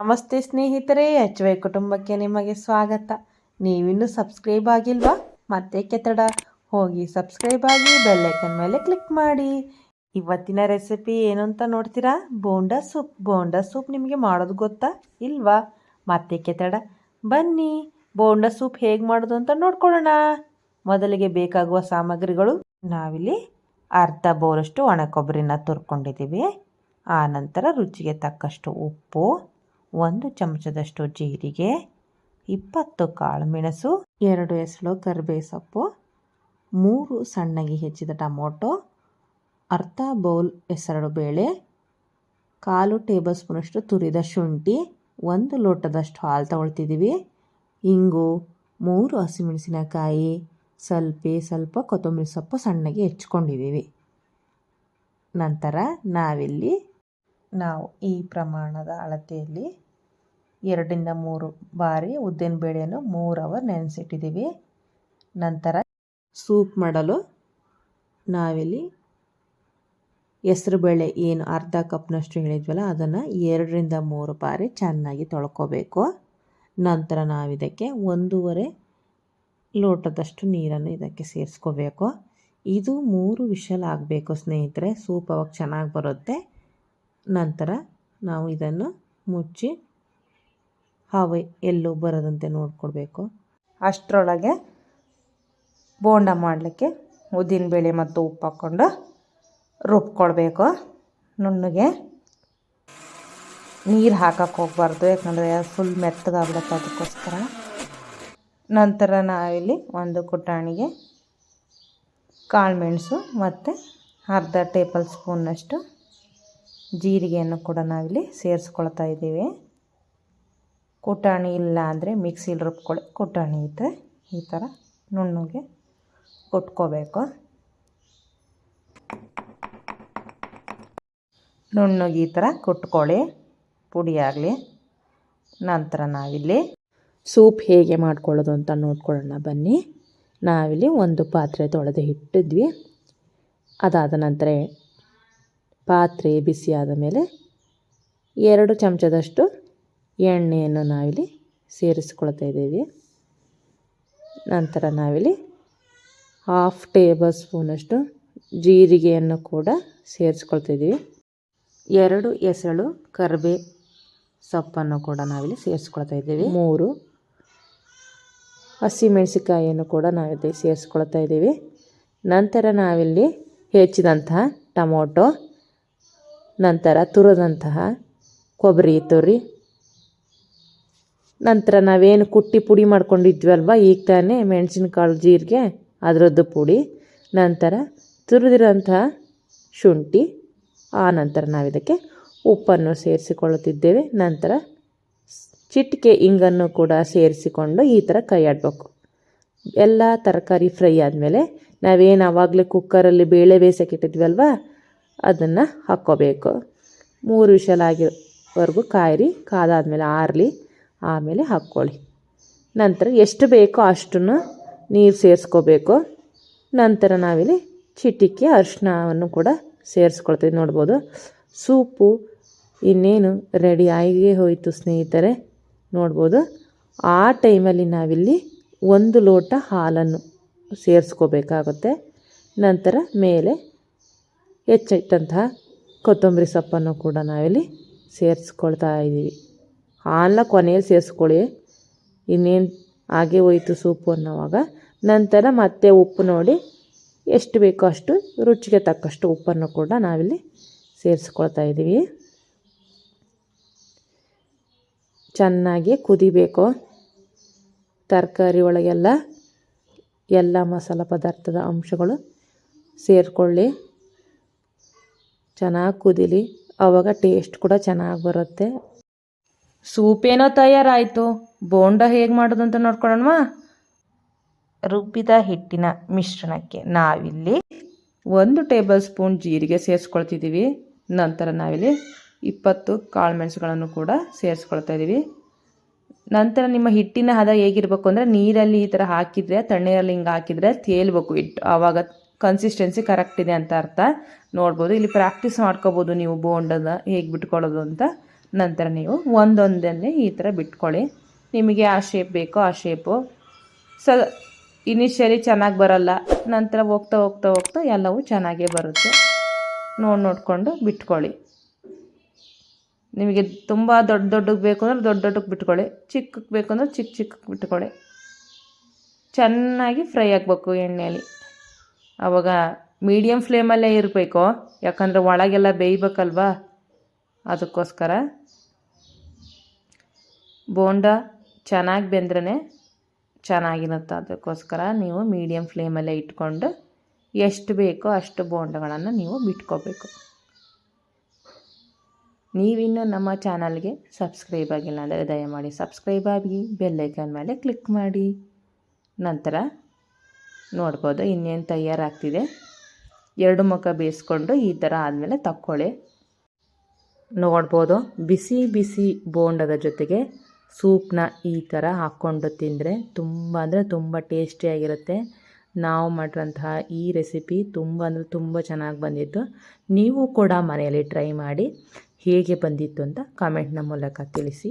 ನಮಸ್ತೆ ಸ್ನೇಹಿತರೆ H Y ಕುಟುಂಬಕ್ಕೆ ನಿಮಗೆ ಸ್ವಾಗತ. ನೀವಿನ್ನೂ ಸಬ್ಸ್ಕ್ರೈಬ್ ಆಗಿಲ್ವಾ? ಮತ್ತೆ ಕೆತ್ತಡ? ಹೋಗಿ ಸಬ್ಸ್ಕ್ರೈಬ್ ಆಗಿ ಬೆಲ್ಲೈಕನ್ ಮೇಲೆ ಕ್ಲಿಕ್ ಮಾಡಿ. ಇವತ್ತಿನ ರೆಸಿಪಿ ಏನು ಅಂತ ನೋಡ್ತೀರಾ? ಬೋಂಡಾ ಸೂಪ್. ಬೋಂಡಾ ಸೂಪ್ ನಿಮಗೆ ಮಾಡೋದು ಗೊತ್ತಾ? ಇಲ್ವಾ? ಮತ್ತೆ ಕೆತ್ತಡ? ಬನ್ನಿ, ಬೋಂಡಾ ಸೂಪ್ ಹೇಗೆ ಮಾಡೋದು ಅಂತ ನೋಡ್ಕೊಳ್ಳೋಣ. ಮೊದಲಿಗೆ ಬೇಕಾಗುವ ಸಾಮಗ್ರಿಗಳು. ನಾವಿಲ್ಲಿ ಅರ್ಧ ಬೋರಷ್ಟು ಒಣ ಕೊಬ್ಬರಿನ ತುರ್ಕೊಂಡಿದ್ದೀವಿ. ಆನಂತರ ರುಚಿಗೆ ತಕ್ಕಷ್ಟು ಉಪ್ಪು ಒಂದು ಚಮಚದಷ್ಟು ಜೀರಿಗೆ, ಇಪ್ಪತ್ತು ಕಾಳು ಮೆಣಸು ಎರಡು ಎಸಳು ಕರಿಬೇವು ಸೊಪ್ಪು ಮೂರು ಸಣ್ಣಗೆ ಹೆಚ್ಚಿದ ಟೊಮೊಟೊ, ಅರ್ಧ ಬೌಲ್ ಹೆಸರು ಬೇಳೆ, ಕಾಲು ಟೇಬಲ್ ಸ್ಪೂನಷ್ಟು ತುರಿದ ಶುಂಠಿ, ಒಂದು ಲೋಟದಷ್ಟು ಹಾಲು ತಗೊಳ್ತಿದ್ದೀವಿ. ಇಂಗು, ಮೂರು ಹಸಿಮೆಣಸಿನಕಾಯಿ, ಸ್ವಲ್ಪ ಸ್ವಲ್ಪ ಕೊತ್ತಂಬರಿ ಸೊಪ್ಪು ಸಣ್ಣಗೆ ಹೆಚ್ಕೊಂಡಿದ್ದೀವಿ ನಂತರ ನಾವಿಲ್ಲಿ ನಾವು ಈ ಪ್ರಮಾಣದ ಅಳತೆಯಲ್ಲಿ ಎರಡರಿಂದ ಮೂರು ಬಾರಿ ಉದ್ದಿನ ಬೇಳೆಯನ್ನು ಮೂರು ಅವರ್ ನೆನೆಸಿಟ್ಟಿದ್ದೀವಿ. ನಂತರ ಸೂಪ್ ಮಾಡಲು ನಾವಿಲ್ಲಿ ಹೆಸ್ರುಬೇಳೆ ಏನು ಅರ್ಧ ಕಪ್ನಷ್ಟು ಹೇಳಿದ್ವಲ್ಲ, ಅದನ್ನು ಎರಡರಿಂದ ಮೂರು ಬಾರಿ ಚೆನ್ನಾಗಿ ತೊಳ್ಕೊಬೇಕು. ನಂತರ ನಾವಿದಕ್ಕೆ ಒಂದೂವರೆ ಲೋಟದಷ್ಟು ನೀರನ್ನು ಇದಕ್ಕೆ ಸೇರಿಸ್ಕೋಬೇಕು. ಇದು ಮೂರು ವಿಷಲ್ ಆಗಬೇಕು ಸ್ನೇಹಿತರೆ ಸೂಪ್ ಅವಾಗ ಚೆನ್ನಾಗಿ ಬರುತ್ತೆ. ನಂತರ ನಾವು ಇದನ್ನು ಮುಚ್ಚಿ ಹಾವು ಎಲ್ಲೂ ಬರದಂತೆ ನೋಡ್ಕೊಳ್ಬೇಕು ಅಷ್ಟರೊಳಗೆ ಬೋಂಡ ಮಾಡಲಿಕ್ಕೆ ಉದ್ದಿನಬೇಳೆ ಮತ್ತು ಉಪ್ಪು ಹಾಕ್ಕೊಂಡು ರುಬ್ಕೊಳ್ಬೇಕು. ನುಣ್ಣಗೆ ನೀರು ಹಾಕಕ್ಕೆ ಹೋಗ್ಬಾರ್ದು, ಯಾಕಂದರೆ ಫುಲ್ ಮೆತ್ತಗಾಗ್ಬಿಡುತ್ತೆ ಅದಕ್ಕೋಸ್ಕರ. ನಂತರ ನಾವಿಲ್ಲಿ ಒಂದು ಕುಟಾಣಿಗೆ ಕಾಳುಮೆಣಸು ಮತ್ತು ಅರ್ಧ ಟೇಬಲ್ ಸ್ಪೂನ್ನಷ್ಟು ಜೀರಿಗೆಯನ್ನು ಕೂಡ ನಾವಿಲ್ಲಿ ಸೇರಿಸ್ಕೊಳ್ತಾ ಇದ್ದೀವಿ. ಕುಟಾಣಿ ಇಲ್ಲ ಅಂದರೆ ಮಿಕ್ಸಿಲಿ ರುಬ್ಕೊಳ್ಳಿ. ಕುಟಾಣಿ ಇದ್ದರೆ ಈ ಥರ ನುಣ್ಣಗೆ ಕೊಟ್ಕೋಬೇಕು. ನುಣ್ಣಗೆ ಈ ಥರ ಕುಟ್ಕೊಳ್ಳಿ. ಪುಡಿ ಆಗಲಿ. ನಂತರ ನಾವಿಲ್ಲಿ ಸೂಪ್ ಹೇಗೆ ಮಾಡ್ಕೊಳ್ಳೋದು ಅಂತ ನೋಡ್ಕೊಳ್ಳೋಣ ಬನ್ನಿ. ನಾವಿಲ್ಲಿ ಒಂದು ಪಾತ್ರೆ ತೊಳೆದು ಇಟ್ಟಿದ್ವಿ. ಅದಾದ ನಂತರ ಪಾತ್ರೆ ಬಿಸಿಯಾದ ಮೇಲೆ ಎರಡು ಚಮಚದಷ್ಟು ಎಣ್ಣೆಯನ್ನು ನಾವಿಲ್ಲಿ ಸೇರಿಸ್ಕೊಳ್ತಾ ಇದ್ದೀವಿ. ನಂತರ ನಾವಿಲ್ಲಿ ಹಾಫ್ ಟೇಬಲ್ ಸ್ಪೂನಷ್ಟು ಜೀರಿಗೆಯನ್ನು ಕೂಡ ಸೇರಿಸ್ಕೊಳ್ತಾ ಇದ್ದೀವಿ. ಎರಡು ಎಸಳು ಕರಿಬೇ ಸೊಪ್ಪನ್ನು ಕೂಡ ನಾವಿಲ್ಲಿ ಸೇರಿಸ್ಕೊಳ್ತಾ ಇದ್ದೀವಿ. ಮೂರು ಹಸಿಮೆಣಸಿಕಾಯಿಯನ್ನು ಕೂಡ ನಾವಿಲ್ಲಿ ಸೇರಿಸ್ಕೊಳ್ತಾ ಇದ್ದೀವಿ. ನಂತರ ನಾವಿಲ್ಲಿ ಹೆಚ್ಚಿದಂತಹ ಟೊಮೊಟೊ, ನಂತರ ತುರಿದಂತಹ ಕೊಬ್ಬರಿ, ತುರಿ ನಂತರ ನಾವೇನು ಕುಟ್ಟಿ ಪುಡಿ ಮಾಡ್ಕೊಂಡಿದ್ವಿ ಅಲ್ವಾ ಈಗ ತಾನೇ ಮೆಣಸಿನಕಾಳು ಜೀರಿಗೆ, ಅದರದ್ದು ಪುಡಿ, ನಂತರ ತುರಿದಿರೋಂತಹ ಶುಂಠಿ, ಆ ನಂತರ ನಾವಿದಕ್ಕೆ ಉಪ್ಪನ್ನು ಸೇರಿಸಿಕೊಳ್ಳುತ್ತಿದ್ದೇವೆ, ನಂತರ ಚಿಟಿಕೆ ಇಂಗನ್ನು ಕೂಡ ಸೇರಿಸಿಕೊಂಡು ಈ ಥರ ಕೈ ಆಡಬೇಕು. ಎಲ್ಲ ತರಕಾರಿ ಫ್ರೈ ಆದಮೇಲೆ ನಾವೇನು ಆವಾಗಲೇ ಕುಕ್ಕರಲ್ಲಿ ಬೇಳೆ ಬೇಯಿಸೋಕ್ಕಿಟ್ಟಿದ್ವಲ್ವ ಅದನ್ನು ಹಾಕ್ಕೋಬೇಕು. ಮೂರು ವಿಷಲಾಗಿವರೆಗೂ ಕಾಯಿರಿ, ಕಾದಾದಮೇಲೆ ಆರಲಿ ಆಮೇಲೆ ಹಾಕ್ಕೊಳ್ಳಿ. ನಂತರ ಎಷ್ಟು ಬೇಕೋ ಅಷ್ಟನ್ನು ನೀರು ಸೇರಿಸ್ಕೋಬೇಕು. ನಂತರ ನಾವಿಲ್ಲಿ ಚಿಟಿಕೆ ಅರಿಶಿನವನ್ನು ಕೂಡ ಸೇರಿಸ್ಕೊಳ್ತೀವಿ. ನೋಡ್ಬೋದು. ಸೂಪು ಇನ್ನೇನು ರೆಡಿ ಆಗಿ ಹೋಯಿತು ಸ್ನೇಹಿತರೆ. ನೋಡ್ಬೋದು. ಆ ಟೈಮಲ್ಲಿ ನಾವಿಲ್ಲಿ ಒಂದು ಲೋಟ ಹಾಲನ್ನು ಸೇರಿಸ್ಕೋಬೇಕಾಗುತ್ತೆ. ನಂತರ ಮೇಲೆ ಹೆಚ್ಚಿಟ್ಟಂತಹ ಕೊತ್ತಂಬರಿ ಸೊಪ್ಪನ್ನು ಕೂಡ ನಾವಿಲ್ಲಿ ಸೇರಿಸ್ಕೊಳ್ತಾ ಇದ್ದೀವಿ. ಹಾಲನ್ನ ಕೊನೆಯಲ್ಲಿ ಸೇರಿಸ್ಕೊಳ್ಳಿ. ಇನ್ನೇನು ಹಾಗೆ ಹೋಯಿತು ಸೂಪು ಅನ್ನೋವಾಗ. ನಂತರ ಮತ್ತೆ ಉಪ್ಪು ನೋಡಿ, ಎಷ್ಟು ಬೇಕೋ ಅಷ್ಟು, ರುಚಿಗೆ ತಕ್ಕಷ್ಟು ಉಪ್ಪನ್ನು ಕೂಡ ನಾವಿಲ್ಲಿ ಸೇರಿಸ್ಕೊಳ್ತಾ ಇದ್ದೀವಿ. ಚೆನ್ನಾಗಿ ಕುದಿಬೇಕು. ತರಕಾರಿ ಒಳಗೆಲ್ಲ ಎಲ್ಲ ಮಸಾಲ ಪದಾರ್ಥದ ಅಂಶಗಳು ಸೇರಿಕೊಳ್ಳಿ. ಚೆನ್ನಾಗಿ ಕುದೀಲಿ. ಆವಾಗ ಟೇಸ್ಟ್ ಕೂಡ ಚೆನ್ನಾಗಿ ಬರುತ್ತೆ. ಸೂಪೇನೋ ತಯಾರಾಯಿತು. ಬೋಂಡ ಹೇಗೆ ಮಾಡೋದು ಅಂತ ನೋಡ್ಕೊಳ್ಳೋಣವಾ? ರುಬ್ಬಿದ ಹಿಟ್ಟಿನ ಮಿಶ್ರಣಕ್ಕೆ ನಾವಿಲ್ಲಿ ಒಂದು ಟೇಬಲ್ ಸ್ಪೂನ್ ಜೀರಿಗೆ ಸೇರಿಸ್ಕೊಳ್ತಿದ್ದೀವಿ. ನಂತರ ನಾವಿಲ್ಲಿ ಇಪ್ಪತ್ತು ಕಾಳು ಮೆಣಸುಗಳನ್ನು ಕೂಡ ಸೇರಿಸ್ಕೊಳ್ತಾ ಇದ್ದೀವಿ. ನಂತರ ನಿಮ್ಮ ಹಿಟ್ಟಿನ ಹದ ಹೇಗಿರಬೇಕು ಅಂದರೆ ನೀರಲ್ಲಿ ಈ ಥರ ಹಾಕಿದರೆ, ತಣ್ಣೀರಲ್ಲಿ ಹಿಂಗೆ ಹಾಕಿದರೆ ತೇಲ್ಬೇಕು ಹಿಟ್ಟು. ಆವಾಗ ಕನ್ಸಿಸ್ಟೆನ್ಸಿ ಕರೆಕ್ಟ್ ಇದೆ ಅಂತ ಅರ್ಥ. ನೋಡ್ಬೋದು, ಇಲ್ಲಿ ಪ್ರಾಕ್ಟೀಸ್ ಮಾಡ್ಕೋಬೋದು ನೀವು ಬೋಂಡದ ಹೇಗೆ ಬಿಟ್ಕೊಳ್ಳೋದು ಅಂತ. ನಂತರ ನೀವು ಒಂದೊಂದನ್ನೇ ಈ ಥರ ಬಿಟ್ಕೊಳ್ಳಿ. ನಿಮಗೆ ಆ ಶೇಪ್ ಬೇಕೋ ಆ ಶೇಪು ಸ ಇನಿಷಿಯಲಿ ಚೆನ್ನಾಗಿ ಬರಲ್ಲ, ನಂತರ ಹೋಗ್ತಾ ಹೋಗ್ತಾ ಹೋಗ್ತಾ ಎಲ್ಲವೂ ಚೆನ್ನಾಗೇ ಬರುತ್ತೆ. ನೋಡಿ, ನೋಡಿಕೊಂಡು ಬಿಟ್ಕೊಳ್ಳಿ. ನಿಮಗೆ ತುಂಬ ದೊಡ್ಡ ದೊಡ್ಡಕ್ಕೆ ಬೇಕು ಅಂದರೆ ದೊಡ್ಡ ದೊಡ್ಡಕ್ಕೆ ಬಿಟ್ಕೊಳ್ಳಿ. ಚಿಕ್ಕಕ್ಕೆ ಬೇಕು ಅಂದರೆ ಚಿಕ್ಕ ಚಿಕ್ಕಕ್ಕೆ ಬಿಟ್ಕೊಳ್ಳಿ. ಚೆನ್ನಾಗಿ ಫ್ರೈ ಆಗಬೇಕು ಎಣ್ಣೆಯಲ್ಲಿ ಆವಾಗ ಮೀಡಿಯಮ್ ಫ್ಲೇಮಲ್ಲೇ ಇರಬೇಕು. ಯಾಕಂದರೆ ಒಳಗೆಲ್ಲ ಬೇಯಬೇಕಲ್ವಾ? ಅದಕ್ಕೋಸ್ಕರ ಬೋಂಡ ಚೆನ್ನಾಗಿ ಬೆಂದ್ರೇ ಚೆನ್ನಾಗಿರುತ್ತೆ. ಅದಕ್ಕೋಸ್ಕರ ನೀವು ಮೀಡಿಯಮ್ ಫ್ಲೇಮಲ್ಲೇ ಇಟ್ಕೊಂಡು ಎಷ್ಟು ಬೇಕೋ ಅಷ್ಟು ಬೋಂಡಗಳನ್ನು ನೀವು ಬಿಟ್ಕೋಬೇಕು. ನೀವಿನ್ನೂ ನಮ್ಮ ಚಾನಲ್ಗೆ ಸಬ್ಸ್ಕ್ರೈಬ್ ಆಗಿಲ್ಲ ಅಂದರೆ ದಯಮಾಡಿ ಸಬ್ಸ್ಕ್ರೈಬ್ ಆಗಿ ಬೆಲ್ಲೈಕನ್ ಮೇಲೆ ಕ್ಲಿಕ್ ಮಾಡಿ. ನಂತರ ನೋಡ್ಬೋದು ಇನ್ನೇನು ತಯಾರಾಗ್ತಿದೆ. ಎರಡು ಮುಖ ಬೇಯಿಸ್ಕೊಂಡು ಈ ಥರ ಆದಮೇಲೆ ತಕ್ಕೊಳ್ಳಿ. ನೋಡ್ಬೋದು ಬಿಸಿ ಬಿಸಿ ಬೋಂಡದ ಜೊತೆಗೆ ಸೂಪ್ನ ಈ ಥರ ಹಾಕ್ಕೊಂಡು ತಿಂದರೆ ತುಂಬ ಅಂದರೆ ತುಂಬ ಟೇಸ್ಟಿಯಾಗಿರುತ್ತೆ. ನಾವು ಮಾಡಿರೋಂತಹ ಈ ರೆಸಿಪಿ ತುಂಬ ಅಂದರೆ ತುಂಬ ಚೆನ್ನಾಗಿ ಬಂದಿತ್ತು. ನೀವು ಕೂಡ ಮನೆಯಲ್ಲಿ ಟ್ರೈ ಮಾಡಿ ಹೇಗೆ ಬಂದಿತ್ತು ಅಂತ ಕಾಮೆಂಟ್ನ ಮೂಲಕ ತಿಳಿಸಿ.